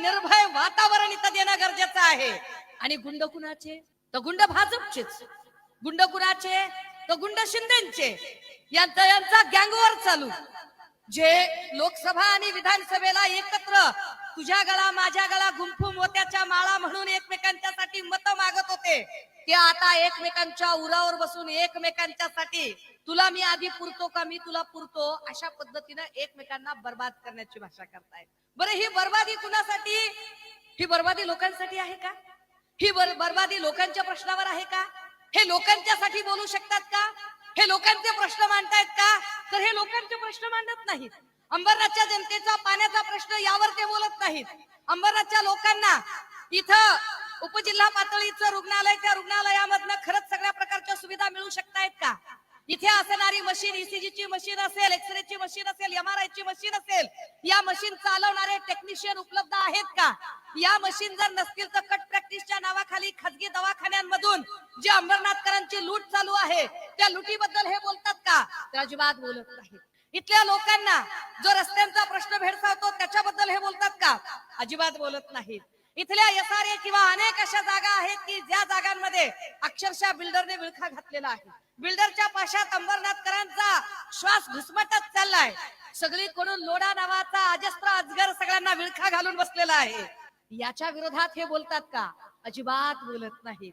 निर्भय वातावरण इथं देणं गरजेचं आहे. आणि गुंड कुणाचे तर गुंड भाजपचेच. गुंड कुणाचे तर गुंड शिंदेचे. यांचा यांचा गँगवर चालू. जे लोकसभा आणि विधानसभेला एकत्र तुझ्या गळा माझ्या गळा गुंफू मोत्याच्या माळा म्हणून एकमेकांच्यासाठी मत मागत होते. ते आता एकमेकांच्या उरावर बसून एकमेकांच्यासाठी तुला मी आधी पुरतो का मी तुला पुरतो अशा पद्धतीनं एकमेकांना बर्बाद करण्याची भाषा करतायत. बरं ही बर्बादी कुणासाठी? ही बर्बादी लोकांसाठी आहे का? ही बर- बर्बादी लोकांच्या प्रश्नावर आहे का? हे लोकांच्यासाठी बोलू शकतात का? हे लोकांचे प्रश्न मांडतायत का? तर हे लोकांचे प्रश्न मांडत नाहीत. अंबरनाथच्या जनतेचा पाण्याचा प्रश्न यावर ते बोलत नाहीत. अंबरनाथच्या लोकांना इथं उपजिल्हा पातळीचं रुग्णालय त्या रुग्णालयामधनं खरंच सगळ्या प्रकारच्या सुविधा मिळू शकतायत का? इथे असणारी मशीन ईसीजी ची मशीन असेल एक्सरे ची मशीन असेल एमआरआय ची मशीन असेल या मशीन चालवणारे टेक्निशियन उपलब्ध आहेत का? या मशीन जर नसतील तर कट प्रॅक्टिसच्या नावाखाली खाजगी दवाखान्यांमधून जे अंबरनाथकरांची लूट चालू आहे त्या लुटीबद्दल हे बोलतात का? तर अजिबात बोलत नाही इथल्या लोकांना जो रस्त्यांचा प्रश्न भेडसावतो त्याच्याबद्दल हे बोलतात का? अजिबात बोलत नाहीत. इथल्या यसारे किंवा अनेक अशा जागा आहेत की ज्या जागांमध्ये अक्षरशः बिल्डरने विळखा घातलेला आहे. बिल्डरच्या पाशात अंबरनाथकरांचा श्वास घुसमटत चाललाय. सगळीकडून लोडा नावाचा अजस्त्र अजगर सगळ्यांना विळखा घालून बसलेला आहे. याच्या विरोधात हे बोलतात का? अजिबात बोलत नाहीत.